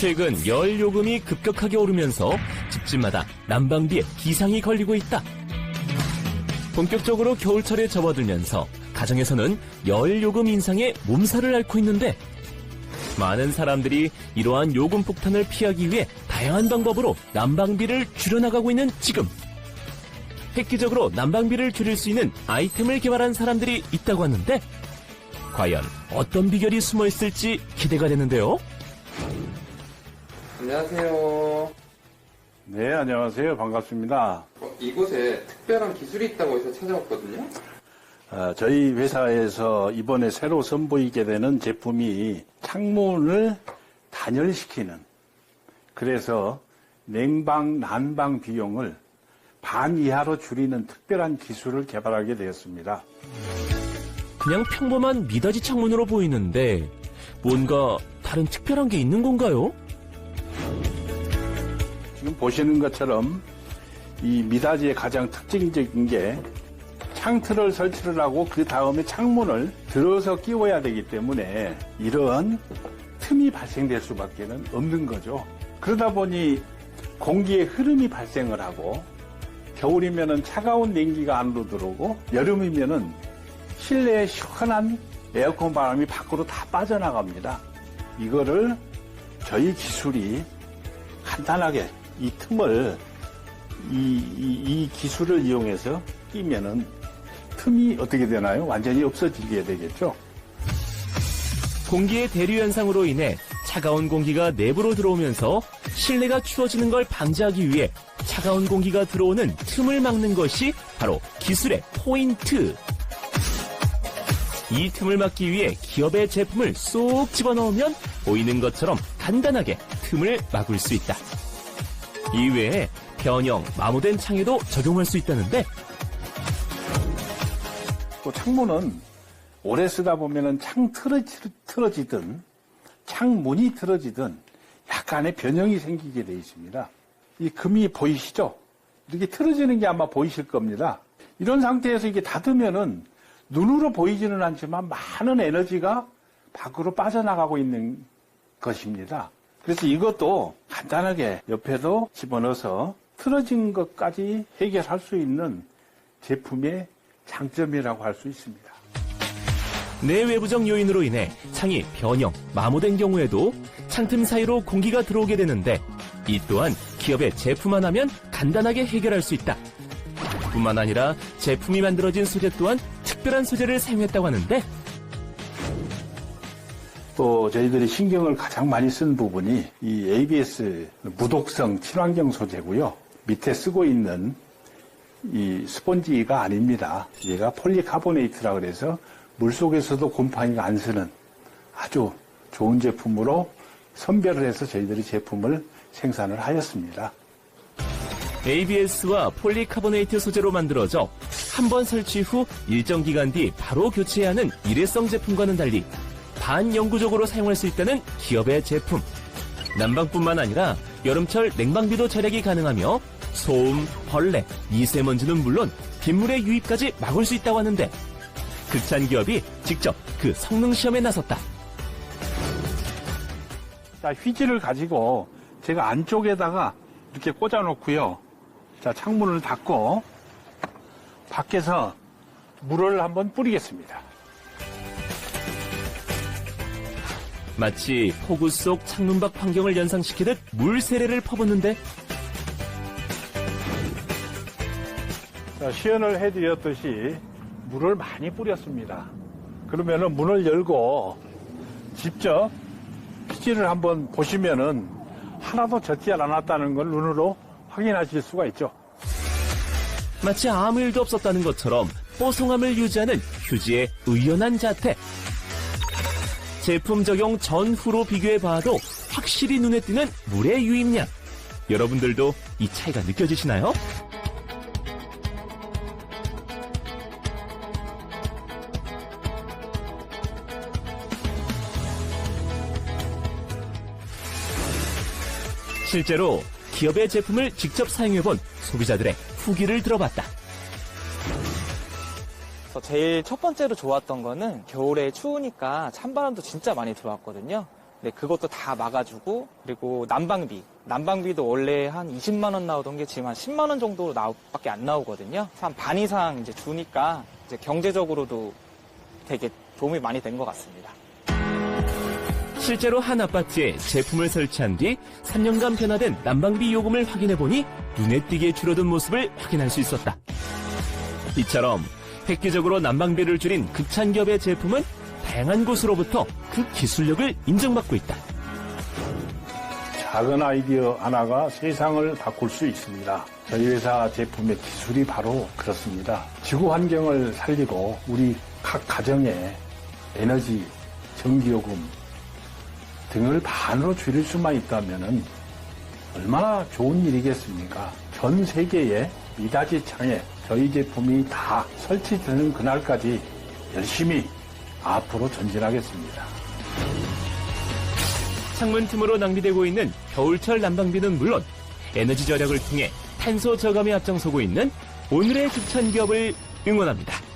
최근 열 요금이 급격하게 오르면서 집집마다 난방비에 기상이 걸리고 있다. 본격적으로 겨울철에 접어들면서 가정에서는 열 요금 인상에 몸살을 앓고 있는데 많은 사람들이 이러한 요금 폭탄을 피하기 위해 다양한 방법으로 난방비를 줄여나가고 있는 지금 획기적으로 난방비를 줄일 수 있는 아이템을 개발한 사람들이 있다고 하는데 과연 어떤 비결이 숨어 있을지 기대가 되는데요. 안녕하세요. 네, 안녕하세요. 반갑습니다. 어, 이곳에 특별한 기술이 있다고 해서 찾아왔거든요. 어, 저희 회사에서 이번에 새로 선보이게 되는 제품이 창문을 단열시키는 그래서 냉방, 난방 비용을 반 이하로 줄이는 특별한 기술을 개발하게 되었습니다. 그냥 평범한 미닫이 창문으로 보이는데 뭔가 다른 특별한 게 있는 건가요? 지금 보시는 것처럼 이 미닫이의 가장 특징적인 게 창틀을 설치를 하고 그 다음에 창문을 들어서 끼워야 되기 때문에 이런 틈이 발생될 수밖에 는 없는 거죠. 그러다 보니 공기의 흐름이 발생을 하고 겨울이면은 차가운 냉기가 안으로 들어오고 여름이면은 실내에 시원한 에어컨 바람이 밖으로 다 빠져나갑니다. 이거를 저희 기술이 간단하게 이 틈을 이, 이- 이 기술을 이용해서 끼면은 틈이 어떻게 되나요? 완전히 없어지게 되겠죠. 공기의 대류 현상으로 인해 차가운 공기가 내부로 들어오면서 실내가 추워지는 걸 방지하기 위해 차가운 공기가 들어오는 틈을 막는 것이 바로 기술의 포인트. 이 틈을 막기 위해 기업의 제품을 쏙 집어넣으면 보이는 것처럼 간단하게 틈을 막을 수 있다. 이외에 변형, 마모된 창에도 적용할 수 있다는데 또 창문은 오래 쓰다 보면은 창 틀어, 틀어지든 창문이 틀어지든 약간의 변형이 생기게 돼 있습니다. 이 금이 보이시죠? 이렇게 틀어지는 게 아마 보이실 겁니다. 이런 상태에서 이게 닫으면은 눈으로 보이지는 않지만 많은 에너지가 밖으로 빠져나가고 있는 것입니다. 그래서 이것도 간단하게 옆에도 집어넣어서 틀어진 것까지 해결할 수 있는 제품의 장점이라고 할 수 있습니다. 내외부적 요인으로 인해 창이 변형, 마모된 경우에도 창틈 사이로 공기가 들어오게 되는데 이 또한 기업의 제품 하나면 간단하게 해결할 수 있다. 뿐만 아니라 제품이 만들어진 소재 또한 특별한 소재를 사용했다고 하는데 또 저희들이 신경을 가장 많이 쓴 부분이 이 ABS 무독성 친환경 소재고요. 밑에 쓰고 있는 이 스펀지가 아닙니다. 얘가 폴리카보네이트라 그래서 물 속에서도 곰팡이가 안 쓰는 아주 좋은 제품으로 선별을 해서 저희들이 제품을 생산을 하였습니다. ABS와 폴리카보네이트 소재로 만들어져 한 번 설치 후 일정 기간 뒤 바로 교체해야 하는 일회성 제품과는 달리 반영구적으로 사용할 수 있다는 기업의 제품. 난방뿐만 아니라 여름철 냉방비도 절약이 가능하며 소음, 벌레, 미세먼지는 물론 빗물의 유입까지 막을 수 있다고 하는데 극찬 기업이 직접 그 성능 시험에 나섰다. 자, 휘지를 가지고 제가 안쪽에다가 이렇게 꽂아 놓고요. 자, 창문을 닫고 밖에서 물을 한번 뿌리겠습니다. 마치 폭우 속 창문 밖 환경을 연상시키듯 물 세례를 퍼붓는데 자, 시연을 해드렸듯이 물을 많이 뿌렸습니다. 그러면은 문을 열고 직접 피지를 한번 보시면은 하나도 젖지 않았다는 걸 눈으로 확인하실 수가 있죠. 마치 아무 일도 없었다는 것처럼 뽀송함을 유지하는 휴지의 의연한 자태. 제품 적용 전후로 비교해 봐도 확실히 눈에 띄는 물의 유입량. 여러분들도 이 차이가 느껴지시나요? 실제로 기업의 제품을 직접 사용해본 소비자들의 후기를 들어봤다. 그래서 제일 첫 번째로 좋았던 거는 겨울에 추우니까 찬바람도 진짜 많이 들어왔거든요. 네, 그것도 다 막아주고 그리고 난방비. 난방비도 원래 한 20만 원 나오던 게 지금 한 10만 원 정도 나밖에 안 나오거든요. 한 반 이상 이제 주니까 이제 경제적으로도 되게 도움이 많이 된 것 같습니다. 실제로 한 아파트에 제품을 설치한 뒤 3년간 변화된 난방비 요금을 확인해 보니 눈에 띄게 줄어든 모습을 확인할 수 있었다. 이처럼 획기적으로 난방비를 줄인 극찬기업의 제품은 다양한 곳으로부터 그 기술력을 인정받고 있다. 작은 아이디어 하나가 세상을 바꿀 수 있습니다. 저희 회사 제품의 기술이 바로 그렇습니다. 지구 환경을 살리고 우리 각 가정의 에너지, 전기요금 등을 반으로 줄일 수만 있다면 얼마나 좋은 일이겠습니까? 전 세계의 미닫이 창에 저희 제품이 다 설치되는 그날까지 열심히 앞으로 전진하겠습니다. 창문 틈으로 낭비되고 있는 겨울철 난방비는 물론 에너지 절약을 통해 탄소 저감에 앞장서고 있는 오늘의 극찬기업을 응원합니다.